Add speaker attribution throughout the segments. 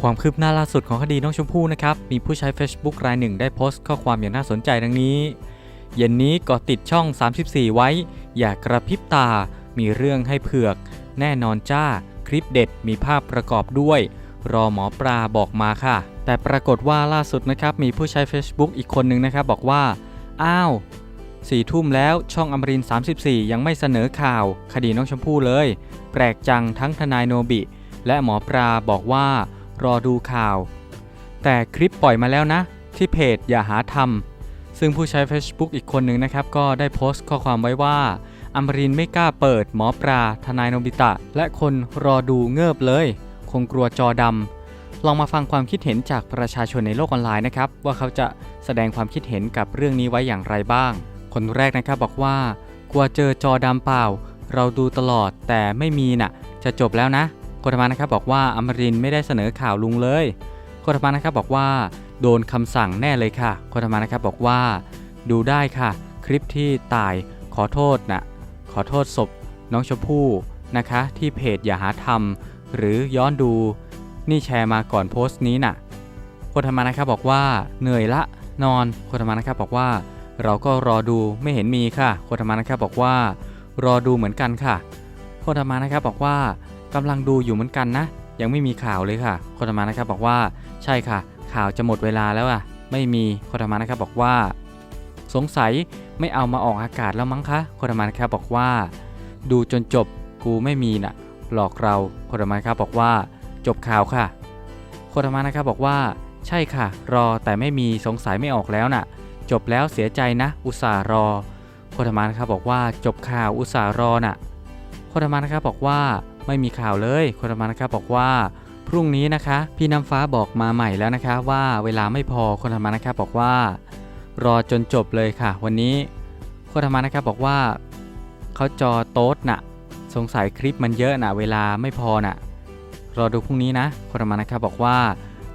Speaker 1: ความคืบหน้าล่าสุดของคดีน้องชมพู่นะครับ มีผู้ใช้ Facebook รายหนึ่งได้โพสต์ข้อความอย่างน่าสนใจดังนี้ เย็นนี้ก็ติดช่อง 34 ไว้ อย่ากระพริบตา มีเรื่องให้เผือก แน่นอนจ้า คลิปเด็ดมีภาพประกอบด้วย รอหมอปลาบอกมาค่ะ แต่ปรากฏว่าล่าสุดนะครับ มีผู้ใช้ Facebook อีกคนหนึ่งนะครับ บอกว่า อ้าวสี่ทุ่มแล้วช่องอมริน 34 ยังไม่เสนอข่าว คดีน้องชมพู่เลย แปลกจังทั้งทนายโนบิ และหมอปลาบอกว่า รอดูข่าว แต่คลิปปล่อยมาแล้วนะ ที่เพจอย่าหาทำซึ่งผู้ใช้ Facebook อีกคนหนึ่งนะครับ ก็ได้โพสต์ข้อความไว้ว่าอมรินไม่กล้าเปิดหมอปลาทนายโนบิตะ และคนรอดูเงิบเลย คงกลัวจอดำลองมาฟังความคิดเห็นจากประชาชนในโลกออนไลน์นะครับ ว่าเขาจะแสดงความคิดเห็นกับเรื่องนี้ไว้อย่างไรบ้าง คนแรกนะครับบอกว่ากลัวเจอจอดำเปล่า เราดูตลอดแต่ไม่มีน่ะ จะจบแล้วนะ โคตรมานะครับบอกว่าอมรินไม่ได้เสนอข่าวลุงเลย โคตรมานะครับบอกว่า โดนคำสั่งแน่เลยค่ะ โคตรมานะครับบอกว่า ดูได้ค่ะ คลิปที่ตายขอโทษนะขอโทษศพน้องชมพู่นะคะ ที่เพจอย่าหาทำหรือย้อนดูนี่แชร์มาก่อนโพสต์นี้น่ะโคตรมานะครับบอกว่าเหนื่อยละนอนโคตรมานะครับบอกว่า เราก็รอดูไม่เห็นมีค่ะโคตรมานะครับบอกว่า รอดูเหมือนกันค่ะโคตรมานะครับบอกว่า กำลังดูอยู่เหมือนกันนะ ยังไม่มีข่าวเลยค่ะโคตมานะครับบอกว่าใช่ค่ะ ข่าวจะหมดเวลาแล้วอะ ไม่มีโคตมานะครับบอกว่า สงสัยไม่เอามาออกอากาศแล้วมั้งคะโคตมานะครับบอกว่า ดูจนจบกูไม่มีน่ะ หลอกเราโคตมานะครับบอกว่า จบข่าวค่ะโคตมานะครับบอกว่า ใช่ค่ะ รอแต่ไม่มีสงสัยไม่ออกแล้วน่ะ จบแล้วเสียใจนะ อุตส่าห์รอโคตมานะครับบอกว่าจบข่าวอุตส่าห์รอน่ะโคตมานะครับบอกว่า ไม่มีข่าวเลยโคตรรมนะครับบอกว่าพรุ่งนี้นะคะ พี่น้ำฟ้าบอกมาใหม่แล้วนะคะ ว่าเวลาไม่พอโคตรรมนะครับบอกว่า รอจนจบเลยค่ะ วันนี้โคตรรมนะครับบอกว่าเขาจอโต๊ดน่ะ สงสัยคลิปมันเยอะน่ะ เวลาไม่พอน่ะ รอดูพรุ่งนี้นะโคตรรมนะครับบอกว่า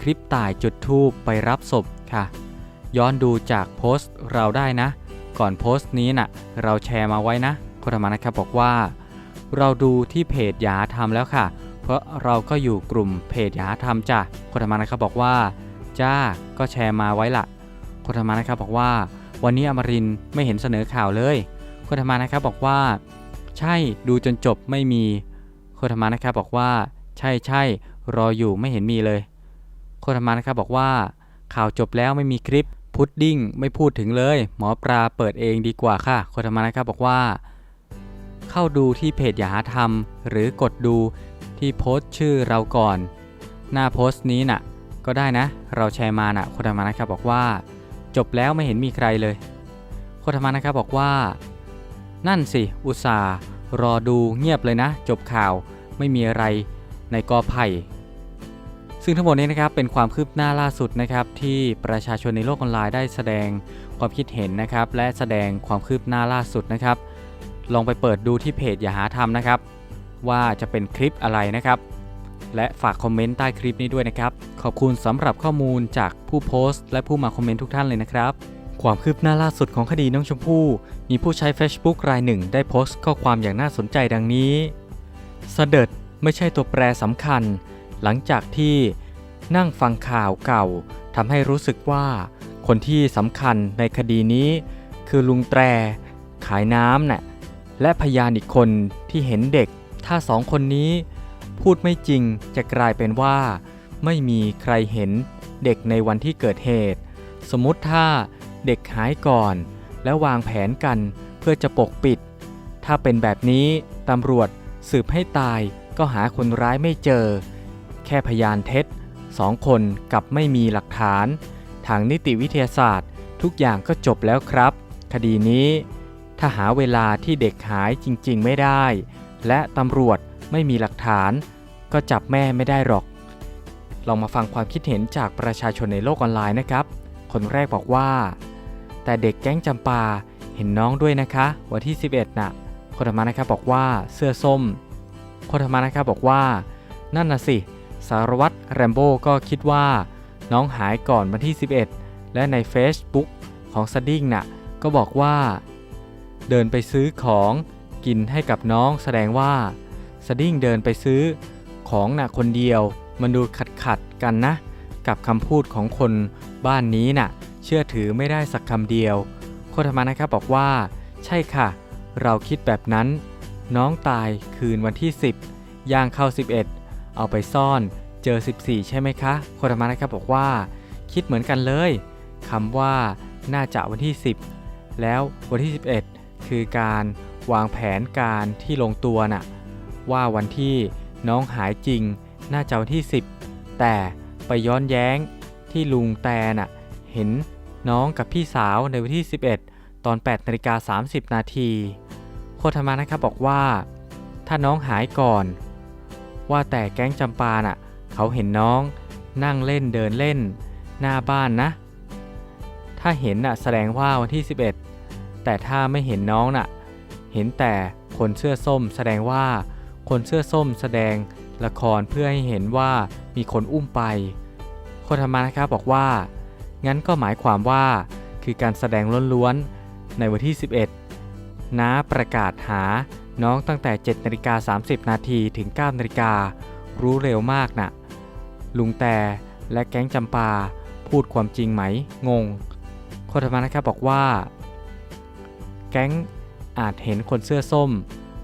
Speaker 1: คลิปต่ายจุดทูปไปรับศพค่ะ ย้อนดูจากโพสต์เราได้นะ ก่อนโพสต์นี้น่ะ เราแชร์มาไว้นะโคตรรมนะครับบอกว่า เราดูที่เพจยาทำแล้วค่ะ เพราะเราก็อยู่กลุ่มเพจยาทำจ้ะโคตรรมานะครับบอกว่า จ้าก็แชร์มาไว้ละโคตรรมานะครับบอกว่า วันนี้อมรินไม่เห็นเสนอข่าวเลยโคตรรมานะครับบอกว่า ใช่ดูจนจบไม่มีโคตรรมานะครับบอกว่า ใช่ใช่รออยู่ไม่เห็นมีเลยโคตรรมานะครับบอกว่า ข่าวจบแล้วไม่มีคลิปพุดดิ้งไม่พูดถึงเลย หมอปลาเปิดเองดีกว่าค่ะโคตรมานะครับบอกว่า เข้าดูที่เพจอย่าหาทำหรือกดดูที่โพสต์ชื่อเราก่อน หน้าโพสต์นี้น่ะ ก็ได้นะ เราแชร์มาน่ะโคตรมานะครับบอกว่า จบแล้วไม่เห็นมีใครเลยโคตรมานะครับบอกว่า นั่นสิ อุตส่าห์รอดูเงียบเลยนะ จบข่าวไม่มีอะไรในกอไผ่ซึ่งทั้งหมดนี้นะครับเป็นความคืบหน้าล่าสุดนะครับที่ประชาชนในโลกออนไลน์ได้แสดงความคิดเห็นนะครับและแสดงความคืบหน้าล่าสุดนะครับ ลองไปเปิดดูที่เพจอย่าหาทำนะครับ ว่าจะเป็นคลิปอะไรนะครับ และฝากคอมเมนต์ใต้คลิปนี้ด้วยนะครับ ขอบคุณสำหรับข้อมูลจากผู้โพสต์ และผู้มาคอมเมนต์ทุกท่านเลยนะครับ ความคืบหน้าล่าสุดของคดีน้องชมพู่มีผู้ใช้ Facebook รายหนึ่ง ได้โพสต์ข้อความอย่างน่าสนใจดังนี้เสด็จไม่ใช่ตัวแปรสำคัญ หลังจากที่นั่งฟังข่าวเก่าทำให้รู้สึกว่า คนที่สำคัญในคดีนี้ คือลุงแตร ขายน้ำน่ะ และพยานอีกคนที่เห็นเด็ก ถ้าสองคนนี้ พูดไม่จริงจะกลายเป็นว่า ไม่มีใครเห็นเด็กในวันที่เกิดเหตุ สมมติถ้าเด็กหายก่อน แล้ววางแผนกันเพื่อจะปกปิด ถ้าเป็นแบบนี้ตำรวจสืบให้ตายก็หาคนร้ายไม่เจอ แค่พยานเท็จสองคนกับไม่มีหลักฐาน ทางนิติวิทยาศาสตร์ ทุกอย่างก็จบแล้วครับ คดีนี้ ถ้าหาเวลาที่เด็กหายจริงๆไม่ได้ และตำรวจไม่มีหลักฐาน ก็จับแม่ไม่ได้หรอก ลองมาฟังความคิดเห็นจากประชาชนในโลกออนไลน์นะครับ คนแรกบอกว่า แต่เด็กแก๊งจำปาเห็นน้องด้วยนะคะ วันที่ 11น่ะคนธรรมานะครับบอกว่าเสื้อส้มคนธรรมานะครับบอกว่า นั่นน่ะสิ สารวัตรแรมโบ้ก็คิดว่า น้องหายก่อนวันที่ 11 และใน Facebook ของสดิ้งน่ะก็บอกว่า เดินไปซื้อของกินให้กับน้องแสดงว่าสดิ้งเดินไปซื้อของน่ะคนเดียว มันดูขัดขัดกันนะ กับคำพูดของคนบ้านนี้น่ะ เชื่อถือไม่ได้สักคำเดียว โคธรรมานะครับบอกว่า ใช่ค่ะ เราคิดแบบนั้น น้องตายคืนวันที่ 10 ย่างเข้า 11 เอาไปซ่อนเจอ 14 ใช่ไหมคะ โคธรรมานะครับบอกว่า คิดเหมือนกันเลยคำว่าน่าจะวันที่ 10 แล้ววันที่ 11 คือการวางแผนการที่ลงตัวน่ะว่าวันที่น้องหายจริงน่าจะวันที่ 10 แต่ไปย้อนแย้งที่ลุงแตน่ะเห็นน้องกับพี่สาวในวันที่ 11 ตอน8นาฬิกา30 นาทีโคธรรมานะครับบอกว่า ถ้าน้องหายก่อน ว่าแต่แก๊งจำปาน่ะเขาเห็นน้องนั่งเล่นเดินเล่น หน้าบ้านนะ ถ้าเห็นน่ะแสดงว่าวันที่ 11 แต่ถ้าไม่เห็นน้องน่ะ เห็นแต่คนเสื้อส้มแสดงว่า คนเสื้อส้มแสดงละครเพื่อให้เห็นว่ามีคนอุ้มไป โคธรรมานะครับบอกว่า งั้นก็หมายความว่า คือการแสดงล้วนๆ ในวันที่ 11 น้าประกาศหาน้องตั้งแต่7นาฬิกา30 นาทีถึง9นาฬิกา รู้เร็วมากนะ่ะ ลุงแต่และแก๊งจำปาพูดความจริงไหม งง โคธรรมานะครับบอกว่า แก๊งอาจเห็นคนเสื้อส้ม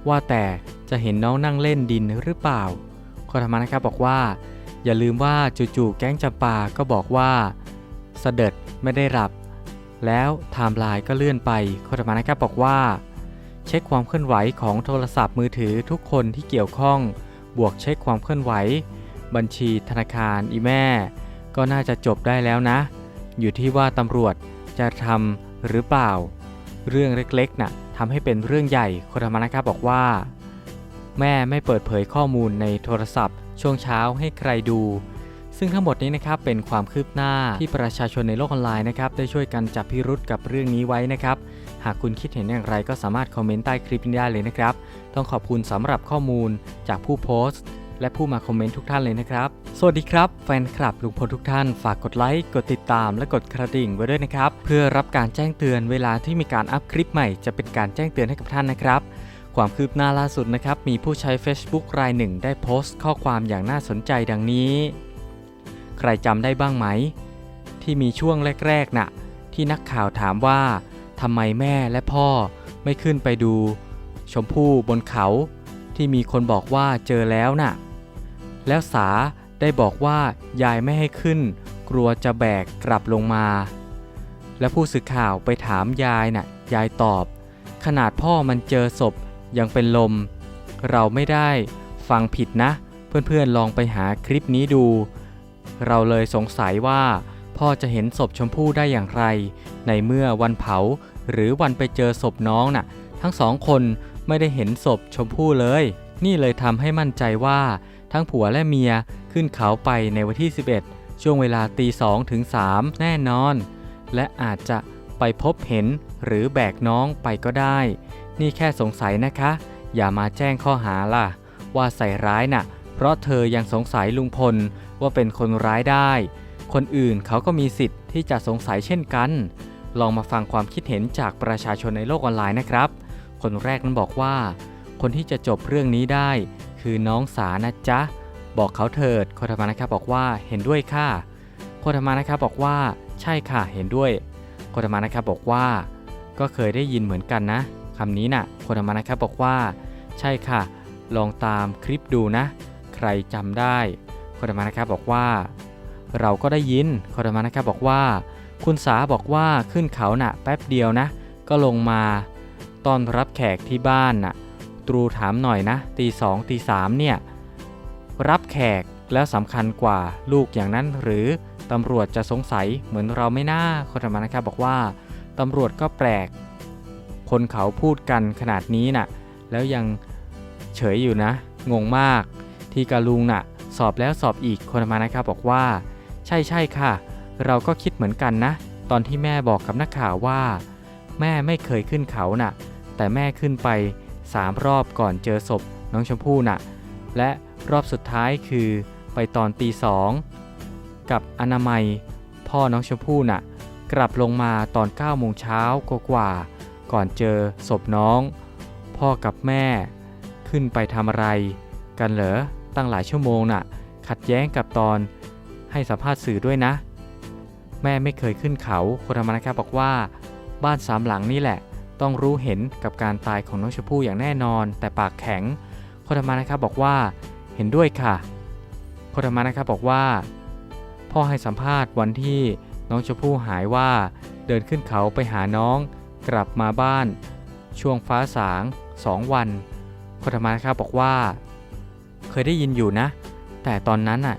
Speaker 1: ว่าแต่จะเห็นน้องนั่งเล่นดินหรือเปล่าโคธรรมนะครับบอกว่า อย่าลืมว่าจู่ๆแก๊งจำปาก็บอกว่าเสด็จไม่ได้หลับ แล้วไทม์ไลน์ก็เลื่อนไปโคธรรมนะครับบอกว่า เช็คความเคลื่อนไหวของโทรศัพท์มือถือทุกคนที่เกี่ยวข้อง บวกเช็คความเคลื่อนไหว บัญชีธนาคารอีแม่ ก็น่าจะจบได้แล้วนะ อยู่ที่ว่าตำรวจจะทำหรือเปล่า เรื่องเล็กๆน่ะทำให้เป็นเรื่องใหญ่โคธรรมนะครับบอกว่า แม่ไม่เปิดเผยข้อมูลในโทรศัพท์ ช่วงเช้าให้ใครดู ซึ่งทั้งหมดนี้นะครับเป็นความคืบหน้าที่ประชาชนในโลกออนไลน์นะครับได้ช่วยกันจับพิรุษกับเรื่องนี้ไว้นะครับ หากคุณคิดเห็นอย่างไรก็สามารถคอมเมนต์ใต้คลิปนี้ได้เลยนะครับ ต้องขอบคุณสำหรับข้อมูลจากผู้โพสต์ และผู้มาคอมเมนต์ทุกท่านเลยนะครับ สวัสดีครับ แฟนคลับลุงพลทุกท่าน ฝากกดไลค์ กดติดตาม และกดกระดิ่งไว้ด้วยนะครับ เพื่อรับการแจ้งเตือนเวลาที่มีการอัพคลิปใหม่ จะเป็นการแจ้งเตือนให้กับท่านนะครับ ความคืบหน้าล่าสุดนะครับ มีผู้ใช้ Facebook รายหนึ่ง ได้โพสต์ข้อความอย่างน่าสนใจดังนี้ ใครจำได้บ้างไหม ที่มีช่วงแรกๆน่ะที่นักข่าวถามว่าทำไมแม่และพ่อไม่ขึ้นไปดู ชมพู่บนเขาที่มีคนบอกว่าเจอแล้วน่ะ แล้วสาได้บอกว่ายายไม่ให้ขึ้น กลัวจะแบกกลับลงมา และผู้สื่อข่าวไปถามยายน่ะ ยายตอบ ขนาดพ่อมันเจอศพยังเป็นลม เราไม่ได้ฟังผิดนะ เพื่อนๆลองไปหาคลิปนี้ดู เราเลยสงสัยว่า พ่อจะเห็นศพชมพู่ได้อย่างไร ในเมื่อวันเผาหรือวันไปเจอศพน้องน่ะ ทั้งสองคนไม่ได้เห็นศพชมพู่เลย นี่เลยทำให้มั่นใจว่า ทั้งผัวและเมียขึ้นเขาไปในวันที่ 11 ช่วงเวลาตีสองถึง3แน่นอน และอาจจะไปพบเห็นหรือแบกน้องไปก็ได้ นี่แค่สงสัยนะคะ อย่ามาแจ้งข้อหาล่ะ ว่าใส่ร้ายน่ะ เพราะเธอยังสงสัยลุงพลว่าเป็นคนร้ายได้ คนอื่นเขาก็มีสิทธิ์ที่จะสงสัยเช่นกัน ลองมาฟังความคิดเห็นจากประชาชนในโลกออนไลน์นะครับ คนแรกนั้นบอกว่า คนที่จะจบเรื่องนี้ได้ คือน้องสานะจ๊ะ บอกเขาเถิดโคธรรมานะครับบอกว่าเห็นด้วยค่ะโคธรรมานะครับบอกว่าใช่ค่ะเห็นด้วยโคธรรมานะครับบอกว่า ก็เคยได้ยินเหมือนกันนะคำนี้นะ่ะโคธรรมานะครับบอกว่า ใช่ค่ะ ลองตามคลิปดูนะ ใครจำได้โคธรรมานะครับบอกว่า เราก็ได้ยินโคธรรมานะครับบอกว่า คุณสาบอกว่าขึ้นเขาน่ะแป๊บเดียวนะ ก็ลงมาต้อนรับแขกที่บ้านน่ะ ตรูถามหน่อยนะตีสองตีสามเนี่ยรับแขกแล้วสำคัญกว่าลูกอย่างนั้นหรือตำรวจจะสงสัยเหมือนเราไม่น่าคนธรรมานะครับบอกว่าตำรวจก็แปลก คนเขาพูดกันขนาดนี้น่ะ แล้วยังเฉยอยู่นะ งงมาก ที่กาลุงน่ะ สอบแล้วสอบอีกคนธรรมานะครับบอกว่า ใช่ใช่ค่ะ เราก็คิดเหมือนกันนะ ตอนที่แม่บอกกับนักข่าวว่า แม่ไม่เคยขึ้นเขาน่ะ แต่แม่ขึ้นไป สามรอบก่อนเจอศพน้องชมพู่น่ะ และรอบสุดท้ายคือไปตอนตีสองกับอนามัย พ่อน้องชมพู่น่ะ กลับลงมาตอน9โมงเช้ากว่าๆก่อนเจอศพน้อง พ่อกับแม่ ขึ้นไปทำอะไร กันเหรอตั้งหลายชั่วโมงน่ะ ขัดแย้งกับตอนให้สัมภาษณ์สื่อด้วยนะ แม่ไม่เคยขึ้นเขาคนธรรมนะครับบอกว่า บ้านสามหลังนี่แหละ ต้องรู้เห็นกับการตายของน้องชมพู่อย่างแน่นอน แต่ปากแข็งคธรรมนะครับบอกว่าเห็นด้วยค่ะคธรรมนะครับบอกว่า พ่อให้สัมภาษณ์วันที่น้องชมพู่หายว่า เดินขึ้นเขาไปหาน้องกลับมาบ้าน ช่วงฟ้าสางสองวันคธรรมนะครับบอกว่า เคยได้ยินอยู่นะ แต่ตอนนั้นน่ะ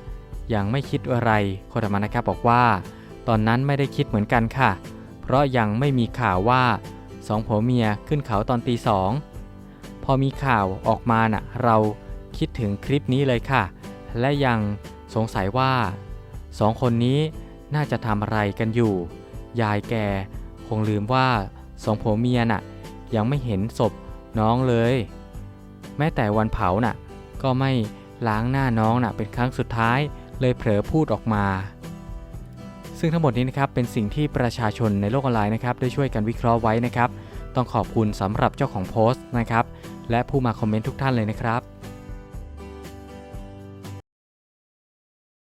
Speaker 1: ยังไม่คิดอะไรคธรรมนะครับบอกว่า ตอนนั้นไม่ได้คิดเหมือนกันค่ะ เพราะยังไม่มีข่าวว่า สองผัวเมียขึ้นเขาตอนตีสองพอมีข่าวออกมาน่ะเราคิดถึงคลิปนี้เลยค่ะ และยังสงสัยว่าสองคนนี้น่าจะทำอะไรกันอยู่ ยายแกคงลืมว่าสองผัวเมียน่ะ ยังไม่เห็นศพน้องเลย แม้แต่วันเผาน่ะ ก็ไม่ล้างหน้าน้องน่ะเป็นครั้งสุดท้ายเลยเผลอพูดออกมา ซึ่งทั้งหมดนี้นะครับเป็นสิ่งที่ประชาชนในโลกออนไลน์นะครับได้ช่วยกันวิเคราะห์ไว้นะครับ ต้องขอบคุณสำหรับเจ้าของโพสต์นะครับ และผู้มาคอมเมนต์ทุกท่านเลยนะครับ